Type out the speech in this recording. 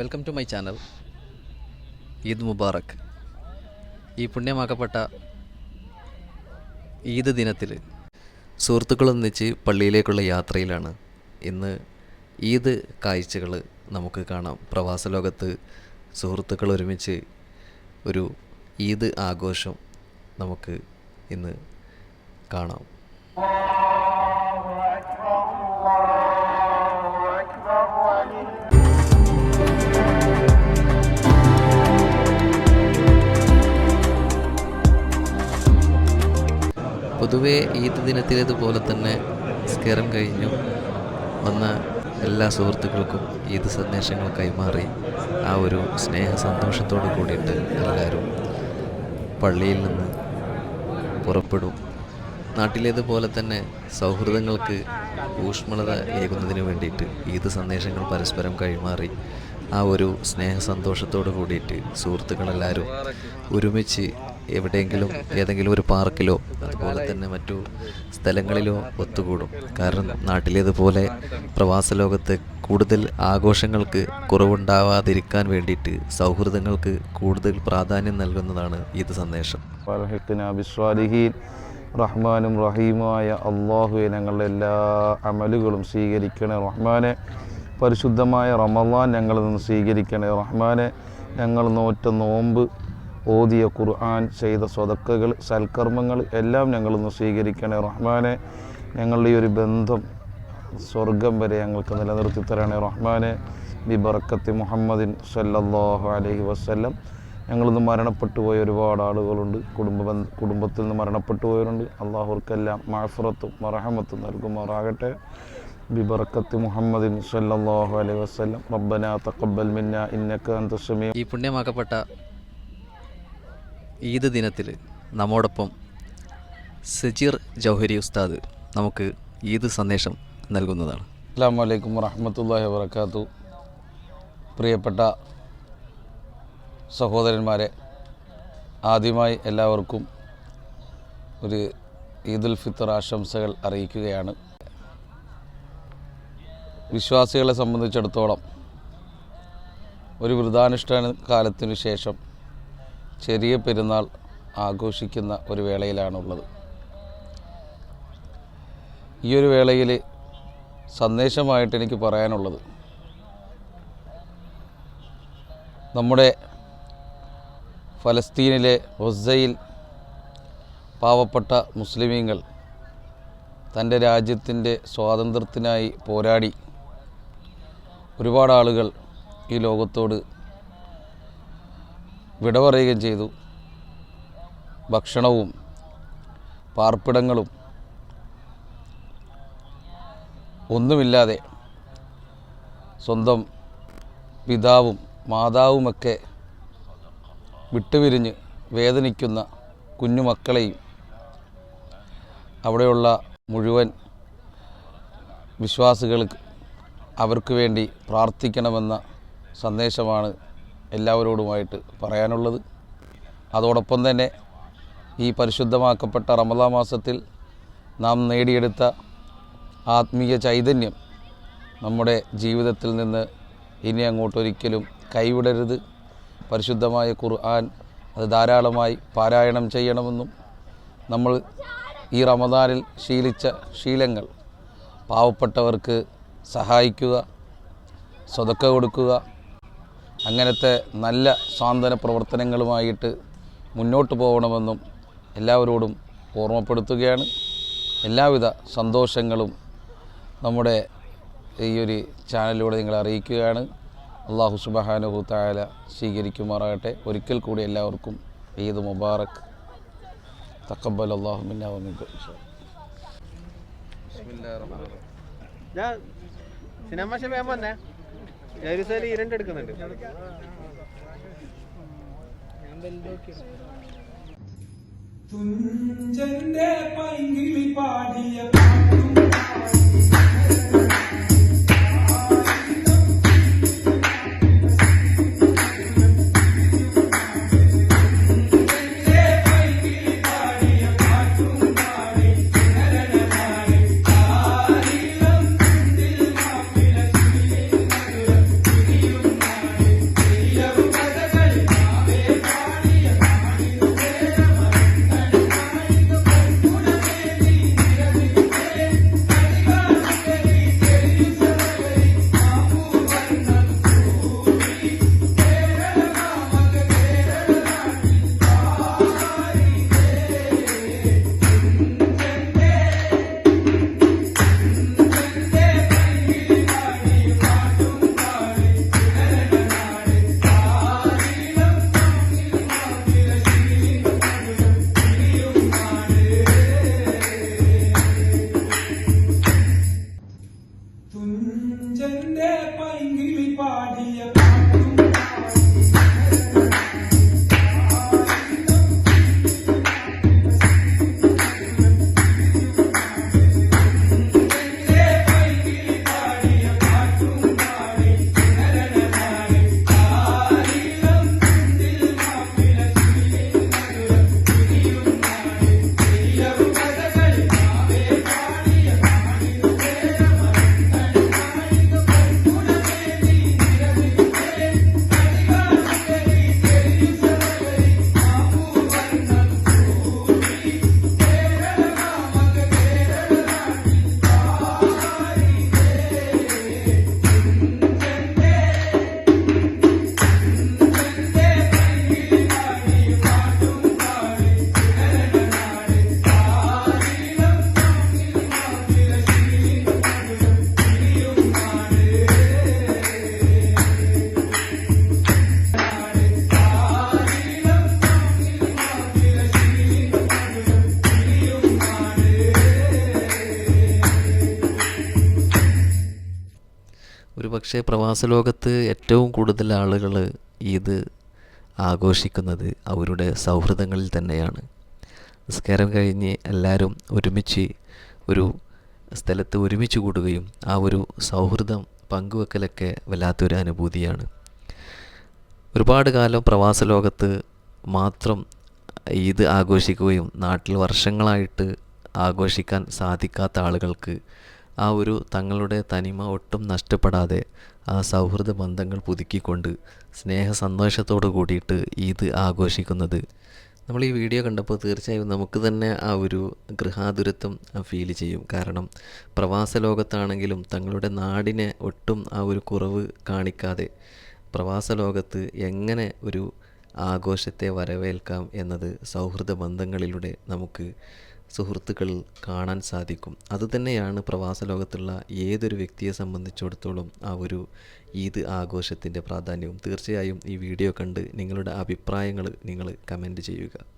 Welcome to my channel Eid Mubarak ഈ പുണ്യമാക്കപ്പെട്ട ഈദ് ദിനത്തിൽ സുഹൃത്തുക്കളൊന്നിച്ച് പള്ളിയിലേക്കുള്ള യാത്രയിലാണ്. ഇന്ന് ഈദ് കാഴ്ചകൾ നമുക്ക് കാണാം. പ്രവാസ ലോകത്ത് സുഹൃത്തുക്കൾ ഒരുമിച്ച് ഒരു ഈദ് ആഘോഷം നമുക്ക് ഇന്ന് കാണാം. പൊതുവേ ഈദ് ദിനത്തിലേതുപോലെ തന്നെ സ്കേറും കഴിഞ്ഞു. വന്ന എല്ലാ സുഹൃത്തുക്കൾക്കും ഈദ് സന്ദേശങ്ങൾ കൈമാറി. ആ ഒരു സ്നേഹ സന്തോഷത്തോട് കൂടിയിട്ട് എല്ലാവരും പള്ളിയിൽ നിന്ന് പുറപ്പെടും. നാട്ടിലേതുപോലെ തന്നെ സൗഹൃദങ്ങൾക്ക് ഊഷ്മളത ഏകുന്നതിന് വേണ്ടിയിട്ട് ഈദ് സന്ദേശങ്ങൾ പരസ്പരം കൈമാറി. ആ ഒരു സ്നേഹ സന്തോഷത്തോട് കൂടിയിട്ട് സുഹൃത്തുക്കളെല്ലാവരും ഒരുമിച്ച് എവിടെയെങ്കിലും ഏതെങ്കിലും ഒരു പാർക്കിലോ അതുപോലെ തന്നെ മറ്റു സ്ഥലങ്ങളിലോ ഒത്തുകൂടും. കാരണം നാട്ടിലേതുപോലെ പ്രവാസ ലോകത്ത് കൂടുതൽ ആഘോഷങ്ങൾക്ക് കുറവുണ്ടാവാതിരിക്കാൻ വേണ്ടിയിട്ട് സൗഹൃദങ്ങൾക്ക് കൂടുതൽ പ്രാധാന്യം നൽകുന്നതാണ് ഇത് സന്ദേശം. റഹ്മാനും റഹീമായ അള്ളാഹുവെ ഞങ്ങളുടെ എല്ലാ അമലുകളും സ്വീകരിക്കണേ. റഹ്മാനെ പരിശുദ്ധമായ റമദാൻ ഞങ്ങളിൽ നിന്ന് സ്വീകരിക്കണേ. റഹ്മാനെ ഞങ്ങൾ നോറ്റ നോമ്പ് ഓതിയ ഖുർആൻ ചെയ്ത സ്വതക്കകൾ സൽക്കർമ്മങ്ങൾ എല്ലാം ഞങ്ങളൊന്ന് സ്വീകരിക്കണേ. റഹ്മാനെ ഞങ്ങളുടെ ഈ ഒരു ബന്ധം സ്വർഗം വരെ ഞങ്ങൾക്ക് നിലനിർത്തി തരണേ. റഹ്മാനെ ബിബറക്കത്തി മുഹമ്മദിൻ സല്ലല്ലാഹു അലഹി വസ്ല്ലം. ഞങ്ങളിന്ന് മരണപ്പെട്ടു പോയ ഒരുപാട് ആളുകളുണ്ട്. കുടുംബ കുടുംബത്തിൽ നിന്ന് മരണപ്പെട്ടു പോയവരുണ്ട്. അള്ളാഹുർക്കെല്ലാം മാഫറത്തും മറഹമത്തും നൽകുമാറാകട്ടെ. ബിബറക്കത്തി മുഹമ്മദിൻ സല്ലല്ലാഹു അലൈഹി വസല്ലം. റബ്ബന തഖബ്ബൽ മിന്ന ഇന്നക അൻത ഈ പുണ്യമാക്കപ്പെട്ട ഈദ് ദിനത്തിൽ നമ്മോടൊപ്പം സജീർ ജൗഹരി ഉസ്താദ് നമുക്ക് ഈദ് സന്ദേശം നൽകുന്നതാണ്. അസ്സാം വലൈക്കും വറഹമത്തല്ലാഹി വാത്തു പ്രിയപ്പെട്ട സഹോദരന്മാരെ ആദ്യമായി എല്ലാവർക്കും ഒരു ഈദുൽ ഫിത്തർ ആശംസകൾ അറിയിക്കുകയാണ്. വിശ്വാസികളെ സംബന്ധിച്ചിടത്തോളം ഒരു വൃതാനുഷ്ഠാന കാലത്തിനു ശേഷം ചെറിയ പെരുന്നാൾ ആഘോഷിക്കുന്ന ഒരു വേളയിലാണുള്ളത്. ഈ ഒരു വേളയിൽ സന്ദേശമായിട്ട് എനിക്ക് പറയാനുള്ളത് നമ്മുടെ ഫലസ്തീനിലെ ഒസയിൽ പാവപ്പെട്ട മുസ്ലിമീങ്ങൾ തന്റെ രാജ്യത്തിന്റെ സ്വാതന്ത്ര്യത്തിനായി പോരാടി ഒരുപാട് ആളുകൾ ഈ ലോകത്തോട് വിട പറയുകയും ചെയ്തു. ഭക്ഷണവും പാർപ്പിടങ്ങളും ഒന്നുമില്ലാതെ സ്വന്തം പിതാവും മാതാവുമൊക്കെ വിട്ടുപിരിഞ്ഞ് വേദനിക്കുന്ന കുഞ്ഞുമക്കളെയും അവിടെയുള്ള മുഴുവൻ വിശ്വാസികൾക്ക് അവർക്ക് വേണ്ടി പ്രാർത്ഥിക്കണമെന്ന സന്ദേശമാണ് എല്ലാവരോടുമായിട്ട് പറയാനുള്ളത്. അതോടൊപ്പം തന്നെ ഈ പരിശുദ്ധമാക്കപ്പെട്ട റമദാ മാസത്തിൽ നാം നേടിയെടുത്ത ആത്മീയ ചൈതന്യം നമ്മുടെ ജീവിതത്തിൽ നിന്ന് ഇനി അങ്ങോട്ടൊരിക്കലും കൈവിടരുത്. പരിശുദ്ധമായ ഖുർആൻ അത് ധാരാളമായി പാരായണം ചെയ്യണമെന്നും നമ്മൾ ഈ റമദാനിൽ ശീലിച്ച ശീലങ്ങൾ പാവപ്പെട്ടവർക്ക് സഹായിക്കുക സ്വതക്ക കൊടുക്കുക അങ്ങനത്തെ നല്ല സാന്ത്വന പ്രവർത്തനങ്ങളുമായിട്ട് മുന്നോട്ട് പോകണമെന്നും എല്ലാവരോടും ഓർമ്മപ്പെടുത്തുകയാണ്. എല്ലാവിധ സന്തോഷങ്ങളും നമ്മുടെ ഈ ഒരു ചാനലിലൂടെ നിങ്ങളെ അറിയിക്കുകയാണ്. അള്ളാഹു സുബഹാനുഹു തായാല സ്വീകരിക്കുമാറാകട്ടെ. ഒരിക്കൽ കൂടി എല്ലാവർക്കും ഈദ് മുബാറക്. തക്കബൽ അള്ളാഹു മിന്നാവുമിക്കും ഞാൻ സിനിമ വന്നേ. ജൈരുസേൽ എടുക്കുന്നുണ്ട്. തുഞ്ചന്റെ പൈങ്കിളി പാടിയ പാട്ടും പക്ഷേ പ്രവാസ ലോകത്ത് ഏറ്റവും കൂടുതൽ ആളുകൾ ഈദ് ആഘോഷിക്കുന്നത് അവരുടെ സൗഹൃദങ്ങളിൽ തന്നെയാണ്. നിസ്കാരം കഴിഞ്ഞ് എല്ലാവരും ഒരുമിച്ച് ഒരു സ്ഥലത്ത് ഒരുമിച്ച് കൂടുകയും ആ ഒരു സൗഹൃദം പങ്കുവെക്കലൊക്കെ വല്ലാത്തൊരു അനുഭൂതിയാണ്. ഒരുപാട് കാലം പ്രവാസ ലോകത്ത് മാത്രം ഈദ് ആഘോഷിക്കുകയും നാട്ടിൽ വർഷങ്ങളായിട്ട് ആഘോഷിക്കാൻ സാധിക്കാത്ത ആളുകൾക്ക് ആ ഒരു തങ്ങളുടെ തനിമ ഒട്ടും നഷ്ടപ്പെടാതെ ആ സൗഹൃദ ബന്ധങ്ങൾ പുതുക്കിക്കൊണ്ട് സ്നേഹ സന്തോഷത്തോട് കൂടിയിട്ട് ഈദ് ആഘോഷിക്കുന്നത്. നമ്മൾ ഈ വീഡിയോ കണ്ടപ്പോൾ തീർച്ചയായും നമുക്ക് തന്നെ ആ ഒരു ഗൃഹാതുരത്വം ഫീൽ ചെയ്യും. കാരണം പ്രവാസ ലോകത്താണെങ്കിലും തങ്ങളുടെ നാടിനെ ഒട്ടും ആ ഒരു കുറവ് കാണിക്കാതെ പ്രവാസ ലോകത്ത് എങ്ങനെ ഒരു ആഘോഷത്തെ വരവേൽക്കാം എന്നത് സൗഹൃദ ബന്ധങ്ങളിലൂടെ നമുക്ക് സുഹൃത്തുക്കളിൽ കാണാൻ സാധിക്കും. അതുതന്നെയാണ് പ്രവാസ ലോകത്തുള്ള ഏതൊരു വ്യക്തിയെ സംബന്ധിച്ചിടത്തോളം ആ ഒരു ഈദ് ആഘോഷത്തിന്റെ പ്രാധാന്യവും. തീർച്ചയായും ഈ വീഡിയോ കണ്ട് നിങ്ങളുടെ അഭിപ്രായങ്ങൾ നിങ്ങൾ കമന്റ് ചെയ്യുക.